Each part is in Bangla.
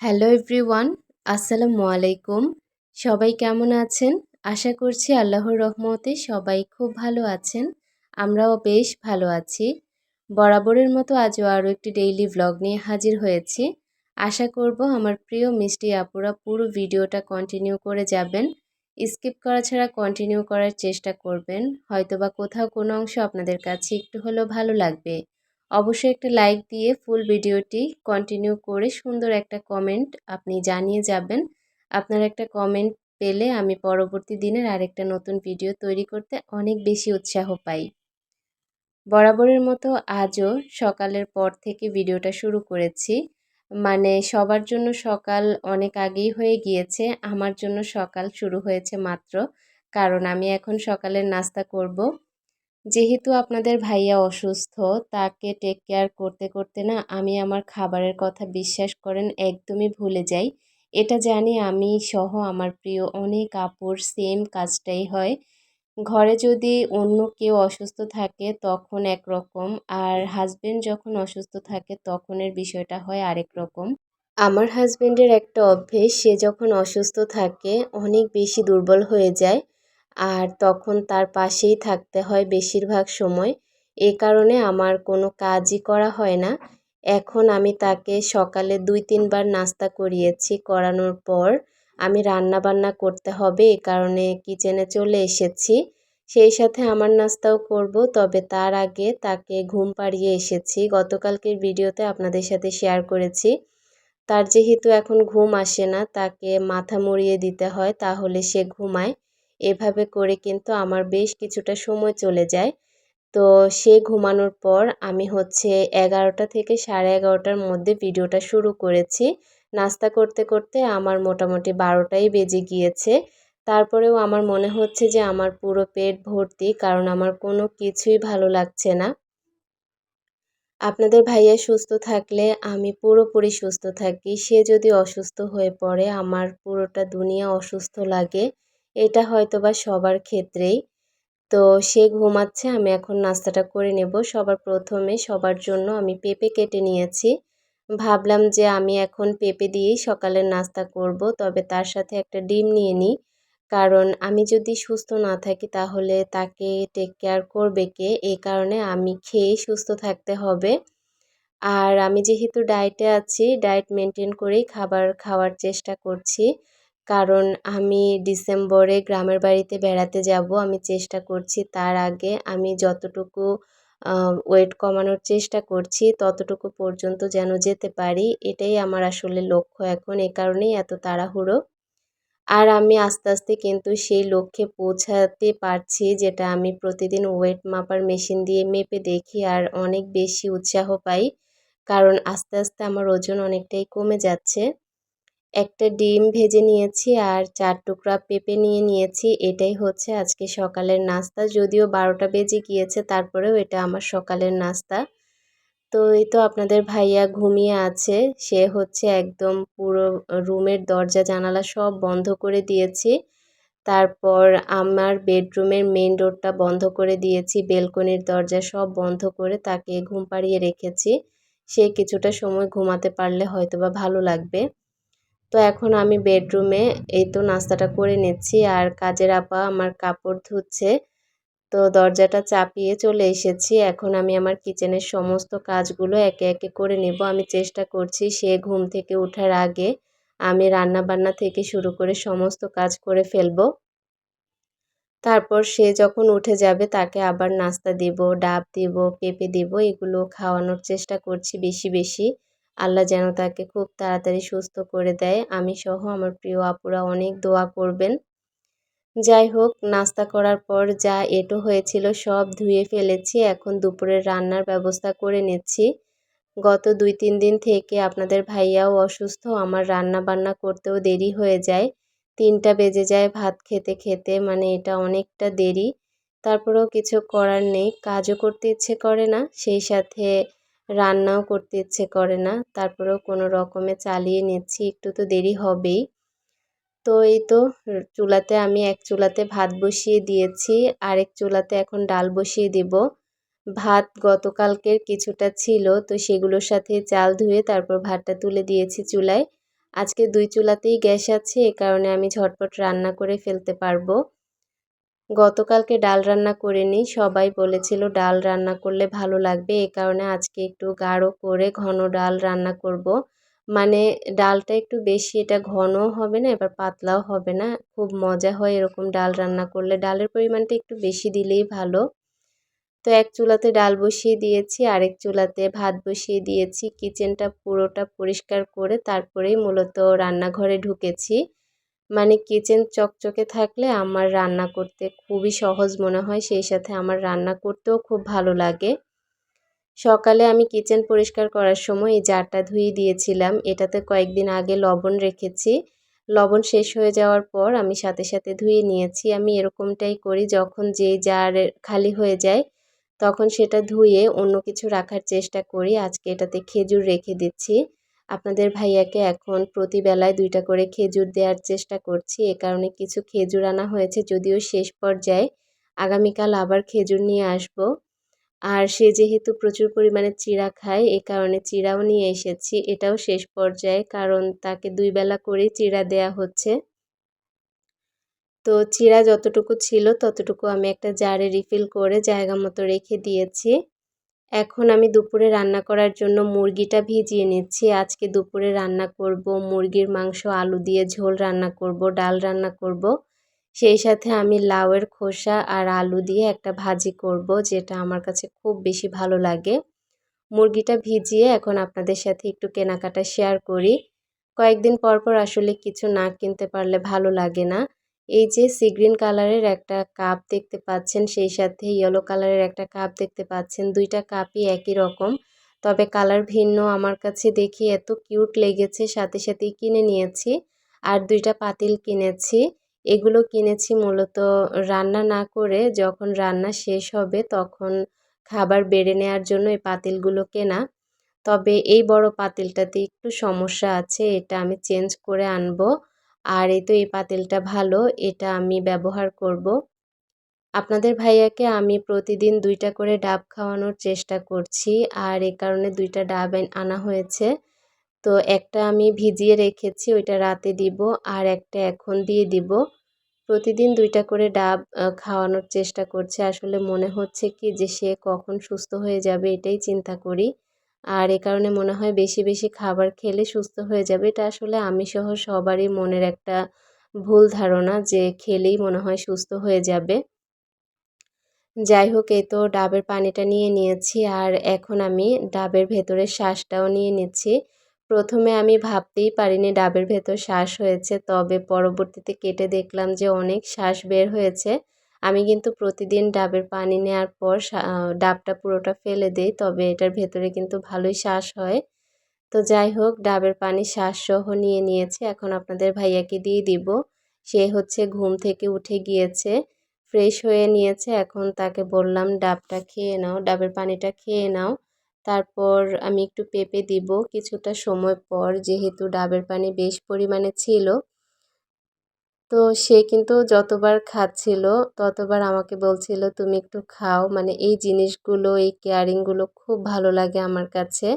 হ্যালো এভরিওয়ান আসসালামু আলাইকুম সবাই কেমন আছেন? আশা করছি আল্লাহর রহমতে সবাই খুব ভালো আছেন। আমরাও বেশ ভালো আছি। বরাবরের মতো আজও আরও একটি ডেইলি ভ্লগ নিয়ে হাজির হয়েছি। আশা করব আমার প্রিয় মিষ্টি আপুরা পুরো ভিডিওটা কন্টিনিউ করে যাবেন। স্কিপ করা ছাড়া কন্টিনিউ করার চেষ্টা করবেন। হয়তোবা কোথাও কোনো অংশ আপনাদের কাছে একটু হলেও ভালো লাগবে। অবশ্যই একটা লাইক দিয়ে ফুল ভিডিওটি কন্টিনিউ করে সুন্দর একটা কমেন্ট আপনি জানিয়ে যাবেন। আপনার একটা কমেন্ট পেলে আমি পরবর্তী দিনের আরেকটা নতুন ভিডিও তৈরি করতে অনেক বেশি উৎসাহ পাই। বরাবরের মতো আজও সকালের পর থেকে ভিডিওটা শুরু করেছি। মানে সবার জন্য সকাল অনেক আগেই হয়ে গিয়েছে, আমার জন্য সকাল শুরু হয়েছে মাত্র। কারণ আমি এখন সকালের নাস্তা করব। যেহেতু আপনাদের ভাইয়া অসুস্থ, তাকে টেক কেয়ার করতে করতে না আমি আমার খাবারের কথা বিশ্বাস করেন, একদমই ভুলে যাই। এটা জানি আমি সহ আমার প্রিয় অনেক আপুর সেম কাজটাই হয়। ঘরে যদি অন্য কেউ অসুস্থ থাকে তখন একরকম, আর হাজবেন্ড যখন অসুস্থ থাকে তখনের বিষয়টা হয় আরেক রকম। আমার হাজবেন্ডের একটা অভ্যেস, সে যখন অসুস্থ থাকে অনেক বেশি দুর্বল হয়ে যায়। আর তখন তার পাশেই থাকতে হয় বেশিরভাগ সময়। এ কারণে আমার কোনো কাজই করা হয় না। এখন আমি তাকে সকালে দুই, তিনবার নাস্তা করিয়েছি। করানোর পর আমি রান্না বান্না করতে হবে, এ কারণে কিচেনে চলে এসেছি। সেই সাথে আমার নাস্তাও করব, তবে তার আগে তাকে ঘুম পাড়িয়ে এসেছি। গতকালকের ভিডিওতে আপনাদের সাথে শেয়ার করেছি। তার যেহেতু এখন ঘুম আসে না, তাকে মাথা মুড়িয়ে দিতে হয়, তাহলে সে ঘুমায়। এভাবে করে কিন্তু আমার বেশ কিছুটা সময় চলে যায়। তো সে ঘুমানোর পর আমি হচ্ছে এগারোটা থেকে সাড়ে এগারোটার মধ্যে ভিডিওটা শুরু করেছি। নাস্তা করতে করতে আমার মোটামুটি বারোটাই বেজে গিয়েছে। তারপরেও আমার মনে হচ্ছে যে আমার পুরো পেট ভর্তি কারণ আমার কোনো কিছুই ভালো লাগছে না। আপনাদের ভাইয়া সুস্থ থাকলে আমি পুরোপুরি সুস্থ থাকি। সে যদি অসুস্থ হয়ে পড়ে আমার পুরোটা দুনিয়া অসুস্থ লাগে। এটা হয়তো বা সবার ক্ষেত্রেই। তো সে ঘুমাচ্ছে, আমি এখন নাস্তাটা করে নেব। সবার প্রথমে সবার জন্য আমি পেঁপে কেটে নিয়েছি। ভাবলাম যে আমি এখন পেঁপে দিয়েই সকালের নাস্তা করব, তবে তার সাথে একটা ডিম নিয়ে নিই। কারণ আমি যদি সুস্থ না থাকি, তাহলে তাকে টেক কেয়ার করবে কে? এই কারণে আমি খেয়েই সুস্থ থাকতে হবে। আর আমি যেহেতু ডায়েটে আছি ডায়েট মেনটেন করেই খাবার খাওয়ার চেষ্টা করছি। কারণ আমি ডিসেম্বরে গ্রামের বাড়িতে বেড়াতে যাব, আমি চেষ্টা করছি তার আগে আমি যতটুকু ওয়েট কমানোর চেষ্টা করছি ততটুকু পর্যন্ত যেন যেতে পারি, এটাই আমার আসলে লক্ষ্য এখন, এ কারণেই এত তাড়াহুড়ো। আর আমি আস্তে আস্তে কিন্তু সেই লক্ষ্যে পৌঁছাতে পারছি, যেটা আমি প্রতিদিন ওয়েট মাপার মেশিন দিয়ে মেপে দেখি আর অনেক বেশি উৎসাহ পাই, কারণ আস্তে আস্তে আমার ওজন অনেকটাই কমে যাচ্ছে। একটা ডিম ভেজে নিয়েছি আর চার টুকরা পেঁপে নিয়ে নিয়েছি। এটাই হচ্ছে আজকে সকালের নাস্তা। যদিও বারোটা বেজে গিয়েছে, তারপরেও এটা আমার সকালের নাস্তা। তো এই তো আপনাদের ভাইয়া ঘুমিয়ে আছে। সে হচ্ছে একদম পুরো রুমের দরজা, জানালা সব বন্ধ করে দিয়েছি। তারপর আমার বেডরুমের মেন ডোরটা বন্ধ করে দিয়েছি, বেলকনির দরজা সব বন্ধ করে তাকে ঘুম পাড়িয়ে রেখেছি। সে কিছুটা সময় ঘুমাতে পারলে হয়তো বা ভালো লাগবে। তো এখন আমি বেডরুমে এই তো নাস্তাটা করে নিচ্ছি আর কাজের আপা আমার কাপড় ধুচ্ছে। তো দরজাটা চাপিয়ে চলে এসেছি। এখন আমি আমার কিচেনের সমস্ত কাজগুলো একে একে করে নেব। আমি চেষ্টা করছি সে ঘুম থেকে ওঠার আগে আমি রান্না বান্না থেকে শুরু করে সমস্ত কাজ করে ফেলব। তারপর সে যখন উঠে যাবে তাকে আবার নাস্তা দিব, ডাব দিব, পেঁপে দিব, এগুলো খাওয়ানোর চেষ্টা করছি বেশি বেশি। আল্লাহ যেন তাকে খুব তাড়াতাড়ি সুস্থ করে দেয়। আমি সহ আমার প্রিয় আপুরা অনেক দোয়া করবেন। যাই হোক, নাস্তা করার পর যা এটো হয়েছিল সব ধুয়ে ফেলেছি। এখন দুপুরের রান্নার ব্যবস্থা করে নিচ্ছি। গত দুই, তিন দিন থেকে আপনাদের ভাইয়াও অসুস্থ। আমার রান্না বান্না করতেও দেরি হয়ে যায়। তিনটা বেজে যায় ভাত খেতে খেতে মানে এটা অনেকটা দেরি। তারপরেও কিছু করার নেই। কাজও করতে ইচ্ছে করে না। সেই সাথে রান্নাও করতে ইচ্ছে করে না। তারপরেও কোনো রকমে চালিয়ে নিচ্ছি, একটু তো দেরি হবেই। তো এই তো, চুলাতে আমি এক চুলাতে ভাত বসিয়ে দিয়েছি, আরেক চুলাতে এখন ডাল বসিয়ে দেব। ভাত গতকালকের কিছুটা ছিল, তো সেগুলোর সাথে চাল ধুয়ে তারপর ভাতটা তুলে দিয়েছি চুলায়। আজকে দুই চুলাতেই গ্যাস আছে, এ কারণে আমি ঝটপট রান্না করে ফেলতে পারব। গতকালকে ডাল রান্না করে নিই, সবাই বলেছিল ডাল রান্না করলে ভালো লাগবে, এ কারণে আজকে একটু গাঢ় করে ঘন ডাল রান্না করব। মানে ডালটা একটু বেশি, এটা ঘনও হবে না, এবার পাতলাও হবে না, খুব মজা হয় এরকম ডাল রান্না করলে, ডালের পরিমাণটা একটু বেশি দিলেই ভালো তো এক চুলাতে ডাল বসিয়ে দিয়েছি, আরেক চুলাতে ভাত বসিয়ে দিয়েছি, কিচেনটা পুরোটা পরিষ্কার করে তারপরেই মূলত রান্নাঘরে ঢুকেছি মানে কিচেন চকচকে থাকলে আমার রান্না করতে খুবই সহজ মনে হয়, সেই সাথে আমার রান্না করতেও খুব ভালো লাগে। সকালে আমি কিচেন পরিষ্কার করার সময় এই জারটা ধুয়ে দিয়েছিলাম। এটাতে কয়েকদিন আগে লবণ রেখেছি। লবণ শেষ হয়ে যাওয়ার পর আমি সাথে সাথে ধুয়ে নিয়েছি। আমি এরকমটাই করি যখন যে জার খালি হয়ে যায়, তখন সেটা ধুয়ে অন্য কিছু রাখার চেষ্টা করি। আজকে এটাতে খেজুর রেখে দিচ্ছি। আপনাদের ভাইয়াকে এখন প্রতিবেলায় দুইটা করে খেজুর দেওয়ার চেষ্টা করছি। এ কারণে কিছু খেজুর আনা হয়েছে, যদিও শেষ পর্যায়ে। আগামীকাল আবার খেজুর নিয়ে আসব। আর সে যেহেতু প্রচুর পরিমাণে চিড়া খায়, এ কারণে চিড়াও নিয়ে এসেছি। এটাও শেষ পর্যায়ে, কারণ তাকে দুই বেলা করেই চিড়া দেয়া হচ্ছে। তো চিড়া যতটুকু ছিল, ততটুকু আমি একটা জারে রিফিল করে জায়গা মতো রেখে দিয়েছি। এখন আমি দুপুরে রান্না করার জন্য মুরগিটা ভিজিয়ে নিচ্ছি। আজকে দুপুরে রান্না করব মুরগির মাংস, আলু দিয়ে ঝোল রান্না করব, ডাল রান্না করব। সেই সাথে আমি লাউয়ের খোসা আর আলু দিয়ে একটা ভাজি করব, যেটা আমার কাছে খুব বেশি ভালো লাগে। মুরগিটা ভিজিয়ে এখন আপনাদের সাথে একটু কেনাকাটা শেয়ার করি। কয়েকদিন পর পর আসলে কিছু না কিনতে পারলে ভালো লাগে না। এই যে সি গ্রিন কালারের একটা কাপ দেখতে পাচ্ছেন, সেই সাথে ইয়েলো কালারের একটা কাপ দেখতে পাচ্ছেন। দুইটা কাপই একই রকম। তবে কালার ভিন্ন আমার কাছে দেখি এত কিউট লেগেছে, সাথে সাথেই কিনে নিয়েছি। আর দুইটা পাতিল কিনেছি। এগুলো কিনেছি মূলত রান্না না করে যখন রান্না শেষ হবে তখন খাবার বেড়ে নেওয়ার জন্য এই পাতিলগুলো কেনা। তবে এই বড় পাতিলটাতে একটু সমস্যা আছে, এটা আমি চেঞ্জ করে আনব। আর এই তো এই পাতিলটা ভালো, এটা আমি ব্যবহার করব। আপনাদের ভাইয়াকে আমি প্রতিদিন দুইটা করে ডাব খাওয়ানোর চেষ্টা করছি, আর এ কারণে দুইটা ডাব আনা হয়েছে। তো একটা আমি ভিজিয়ে রেখেছি, ওইটা রাতে দিব, আর একটা এখন দিয়ে দিব। প্রতিদিন দুইটা করে ডাব খাওয়ানোর চেষ্টা করছে। আসলে মনে হচ্ছে কি যে সে কখন সুস্থ হয়ে যাবে এটাই চিন্তা করি। আর এ কারণে মনে হয় বেশি বেশি খাবার খেলে সুস্থ হয়ে যাবে। এটা আসলে আমি সহ সবারই মনের একটা ভুল ধারণা যে খেলেই মনে হয় সুস্থ হয়ে যাবে। যাই হোক, এই তো ডাবের পানিটা নিয়ে নিয়েছি আর এখন আমি ডাবের ভেতরের শ্বাসটাও নিয়ে নিচ্ছি। প্রথমে আমি ভাবতেই পারিনি ডাবের ভেতর শ্বাস হয়েছে, তবে পরবর্তীতে কেটে দেখলাম যে অনেক শ্বাস বের হয়েছে। আমি কিন্তু প্রতিদিন ডাবের পানি নেওয়ার পর ডাবটা পুরোটা ফেলে দিই, তবে এটার ভেতরে কিন্তু ভালোই শ্বাস হয়। তো যাই হোক, ডাবের পানি শ্বাসসহ নিয়ে নিয়েছে। এখন আপনাদের ভাইয়াকে দিয়ে দিব। সে হচ্ছে ঘুম থেকে উঠে গিয়েছে, ফ্রেশ হয়ে নিয়েছে। এখন তাকে বললাম, ডাবটা খেয়ে নাও, ডাবের পানিটা খেয়ে নাও। তারপর আমি একটু পেঁপে দিব। কিছুটা সময় পর, যেহেতু ডাবের পানি বেশ পরিমাণে ছিল তো সে কিন্তু যতবার খাচ্ছিল, ততবার আমাকে বলছিল, তুমি একটু খাও। মানে এই জিনিসগুলো, এই কেয়ারিংগুলো খুব ভালো লাগে আমার কাছে।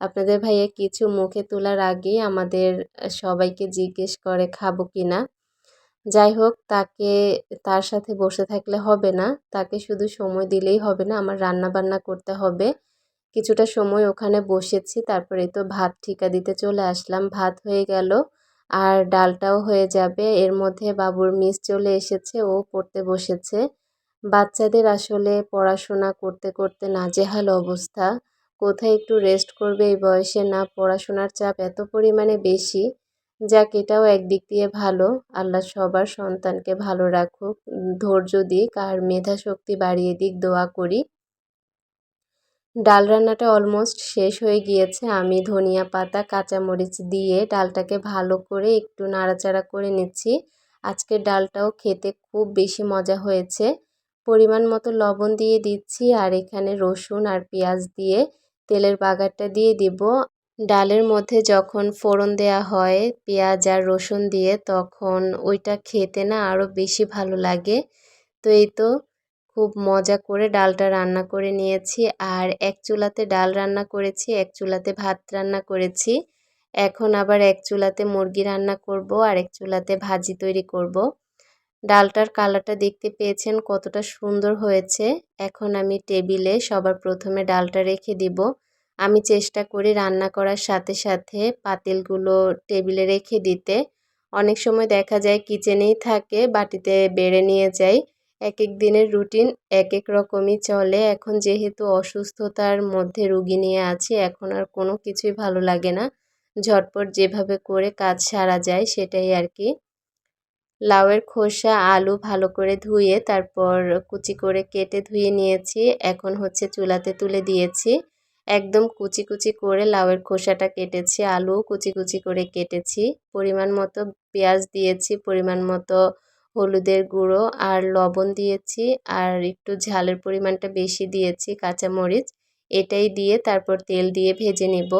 আপনাদের ভাইয়া কিছু মুখে তোলার আগেই আমাদের সবাইকে জিজ্ঞেস করে, খাব কি না? যাই হোক, তাকে, তার সাথে বসে থাকলে হবে না। তাকে শুধু সময় দিলেই হবে না, আমার রান্না বান্না করতে হবে। কিছুটা সময় ওখানে বসেছি, তারপরে তো ভাত ঠিকা দিতে চলে আসলাম। ভাত হয়ে গেল। আর ডালটাও হয়ে যাবে। এর মধ্যে বাবুর মিস চলে এসেছে, ও পড়তে বসেছে। বাচ্চাদের আসলে পড়াশোনা করতে করতে নাজেহাল অবস্থা। কোথায় একটু রেস্ট করবে এই বয়সে? না, পড়াশোনার চাপ এত পরিমাণে বেশি। যাক, এটাও একদিক দিয়ে ভালো। আল্লাহ সবার সন্তানকে ভালো রাখুক। ধৈর্য দিক আর মেধা শক্তি বাড়িয়ে দিক, দোয়া করি। ডাল রান্নাটা অলমোস্ট শেষ হয়ে গিয়েছে। আমি ধনিয়া পাতা, কাঁচামরিচ দিয়ে ডালটাকে ভালো করে একটু নাড়াচাড়া করে নিচ্ছি। আজকের ডালটাও খেতে খুব বেশি মজা হয়েছে। পরিমাণ মতো লবণ দিয়ে দিচ্ছি আর এখানে রসুন আর পেঁয়াজ দিয়ে তেলের বাগারটা দিয়ে দিব। ডালের মধ্যে যখন ফোড়ন দেয়া হয় পেঁয়াজ আর রসুন দিয়ে, তখন ওইটা খেতে না আরও বেশি ভালো লাগে। তো এই তো খুব মজা করে ডালটা রান্না করে নিয়েছি। আর এক চুলাতে ডাল রান্না করেছি, এক চুলাতে ভাত রান্না করেছি। এখন আবার এক চুলাতে মুরগি রান্না করব আর এক চুলাতে ভাজি তৈরি করব। ডালটার কালারটা দেখতে পেয়েছেন কতটা সুন্দর হয়েছে। এখন আমি টেবিলে সবার প্রথমে ডালটা রেখে দিব। আমি চেষ্টা করি রান্না করার সাথে সাথে পাতিলগুলো টেবিলে রেখে দিতে। অনেক সময় দেখা যায় কিচেনেই থাকে, বাটিতে বেড়ে নিয়ে যাই। এক এক দিনের রুটিন এক এক রকমই চলে। এখন যেহেতু অসুস্থতার মধ্যে রুগী নিয়ে আছি, এখন আর কোনো কিছুই ভালো লাগে না। ঝটপট যেভাবে করে কাজ সারা যায় সেটাই আর কি। লাউয়ের খোসা, আলু ভালো করে ধুয়ে তারপর কুচি করে কেটে ধুয়ে নিয়েছি। এখন হচ্ছে চুলাতে তুলে দিয়েছি। একদম কুচি কুচি করে লাউয়ের খোসাটা কেটেছি আলু কুচি কুচি করে কেটেছি। পরিমাণ মতো পেঁয়াজ দিয়েছি, পরিমাণ মতো হলুদের গুঁড়ো আর লবণ দিয়েছি আর একটু ঝালের পরিমাণটা বেশি দিয়েছি কাঁচামরিচ। এটাই দিয়ে তারপর তেল দিয়ে ভেজে নেব।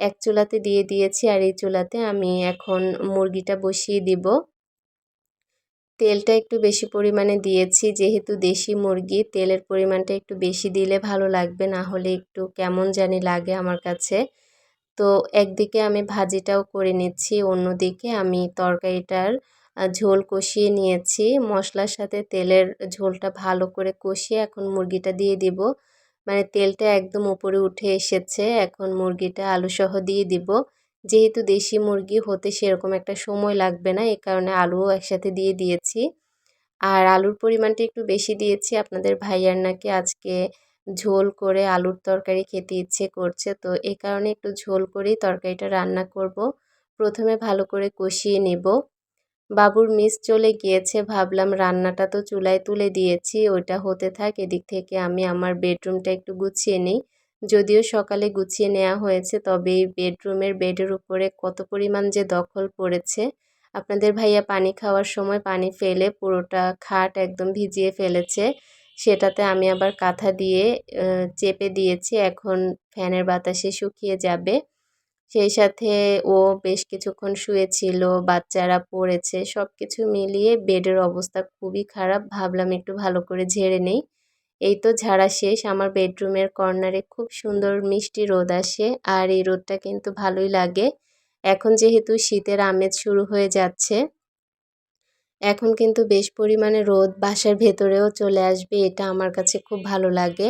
এক চুলাতে দিয়ে দিয়েছি আর এই চুলাতে আমি এখন মুরগিটা বসিয়ে দিব। তেলটা একটু বেশি পরিমাণে দিয়েছি, যেহেতু দেশি মুরগি, তেলের পরিমাণটা একটু বেশি দিলে ভালো লাগবে, না হলে একটু কেমন জানি লাগে আমার কাছে। তো একদিকে আমি ভাজিটাও করে নিচ্ছি, অন্যদিকে আমি তরকারিটার ঝোল কষিয়ে নিয়েছি। মশলার সাথে তেলের ঝোলটা ভালো করে কষিয়ে এখন মুরগিটা দিয়ে দিব। মানে তেলটা একদম উপরে উঠে এসেছে, এখন মুরগিটা আলুসহ দিয়ে দিব। যেহেতু দেশি মুরগি, হতে সেরকম একটা সময় লাগবে না, এ কারণে আলুও একসাথে দিয়ে দিয়েছি। আর আলুর পরিমাণটা একটু বেশি দিয়েছি। আপনাদের ভাইয়ার নাকি আজকে ঝোল করে আলুর তরকারি খেতে ইচ্ছে করছে, তো এই কারণে একটু ঝোল করেই তরকারিটা রান্না করব। প্রথমে ভালো করে কষিয়ে নেব। বাবুর মিস চলে গিয়েছে, ভাবলাম রান্নাটা তো চুলায় তুলে দিয়েছি, ওইটা হতে থাক, এদিক থেকে আমি আমার বেডরুমটা একটু গুছিয়ে নিই। যদিও সকালে গুছিয়ে নেওয়া হয়েছে, তবে এই বেডরুমের বেডের উপরে কত পরিমাণ যে দখল পড়েছে। আপনাদের ভাইয়া পানি খাওয়ার সময় পানি ফেলে পুরোটা খাট একদম ভিজিয়ে ফেলেছে। সেটাতে আমি আবার কাঁথা দিয়ে চেপে দিয়েছি, এখন ফ্যানের বাতাসে শুকিয়ে যাবে। সেই সাথে ও বেশ কিছুক্ষণ শুয়েছিল, বাচ্চারা পড়েছে সব কিছু মিলিয়ে বেডের অবস্থা খুবই খারাপ। ভাবলাম একটু ভালো করে ঝেড়ে নেই। এই তো ঝাড়া শেষ। আমার বেডরুমের কর্নারে খুব সুন্দর মিষ্টি রোদ আসে আর এই রোদটা কিন্তু ভালোই লাগে। এখন যেহেতু শীতের আমেজ শুরু হয়ে যাচ্ছে, এখন কিন্তু বেশ পরিমাণে রোদ বাসার ভেতরেও চলে আসবে, এটা আমার কাছে খুব ভালো লাগে।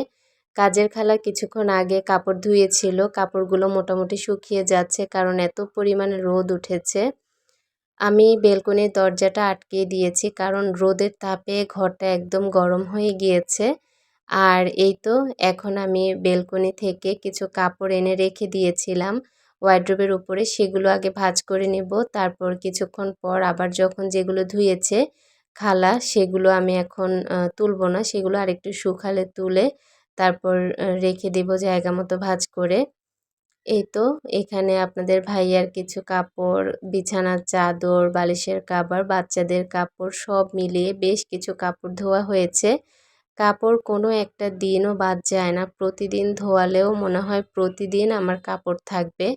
কাজের খালা কিছুক্ষণ আগে কাপড় ধুয়েছিল। কাপড়গুলো মোটামুটি শুকিয়ে যাচ্ছে কারণ এত পরিমাণে রোদ উঠেছে। আমি বেলকনির দরজাটা আটকে দিয়েছি কারণ রোদের তাপে ঘরটা একদম গরম হয়ে গিয়েছে। আর এই তো এখন আমি বেলকনি থেকে কিছু কাপড় এনে রেখে দিয়েছিলাম। ওয়াইড্রোবের উপরে সেগুলো আগে ভাজ করে নেব। তারপর কিছুক্ষণ পর আবার যখন যেগুলো ধুয়েছে, খালা, সেগুলো আমি এখন তুলব না। সেগুলো আরেকটু শুকালে তুলে তারপর রেখে দেব জায়গা মতো ভাজ করে। এই তো, এখানে আপনাদের ভাইয়ার কিছু কাপড়, বিছানার চাদর, বালিশের কাবার, বাচ্চাদের কাপড় সব মিলিয়ে বেশ কিছু কাপড় ধোয়া হয়েছে। কাপড় কোনো একটা দিনও বাদ যায় না। প্রতিদিন ধোয়ালেও মনে হয় প্রতিদিন আমার কাপড় থাকবে।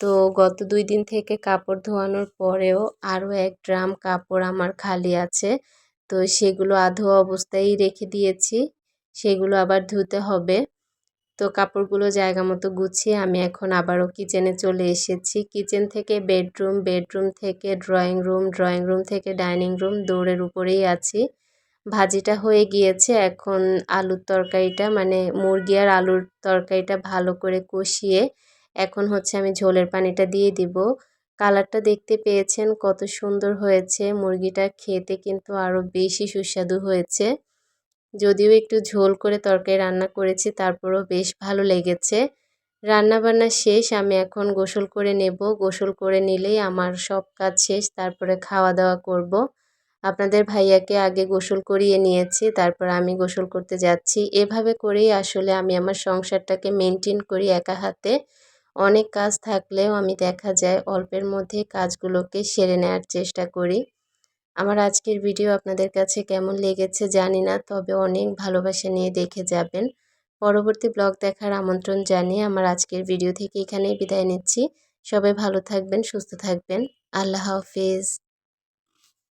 তো গত দুই দিন থেকে কাপড় ধোয়ানোর পরেও আরও এক ড্রাম কাপড় আমার খালি আছে। তো সেগুলো আধো অবস্থায় রেখে দিয়েছি। সেগুলো আবার ধুতে হবে। তো কাপড়গুলো জায়গা মতো গুছিয়ে আমি এখন আবারও কিচেনে চলে এসেছি। কিচেন থেকে বেডরুম বেডরুম থেকে ড্রয়িং রুম ড্রয়িং রুম থেকে ডাইনিং রুম দৌড়ের উপরেই আছি। ভাজিটা হয়ে গিয়েছে। এখন আলুর তরকারিটা মানে মুরগি আর আলুর তরকারিটা ভালো করে কষিয়ে এখন হচ্ছে আমি ঝোলের পানিটা দিয়ে দিব। কালারটা দেখতে পেয়েছেন কত সুন্দর হয়েছে। মুরগিটা খেতে কিন্তু আরও বেশি সুস্বাদু হয়েছে। যদিও একটু ঝোল করে তরকারি রান্না করেছি, তারপরও বেশ ভালো লেগেছে। রান্না বান্না শেষ, আমি এখন গোসল করে নেব। গোসল করে নিলেই আমার সব কাজ শেষ, তারপরে খাওয়া দাওয়া করব। আপনাদের ভাইয়াকে আগে গোসল করিয়ে নিয়েছি, তারপর আমি গোসল করতে যাচ্ছি। এভাবে করেই আসলে আমি আমার সংসারটাকে মেনটেন করি একা হাতে। অনেক কাজ থাকলেও আমি দেখা যায় অল্পের মধ্যে কাজগুলোকে সেরে নেওয়ার চেষ্টা করি। আমার আজকের ভিডিও আপনাদের কাছে কেমন লেগেছে জানি না, তবে অনেক ভালোবাসা নিয়ে দেখে যাবেন। পরবর্তী ব্লগ দেখার আমন্ত্রণ জানিয়ে আমার আজকের ভিডিও থেকে এখানেই বিদায় নিচ্ছি। সবাই ভালো থাকবেন, সুস্থ থাকবেন। আল্লাহ হাফিজ।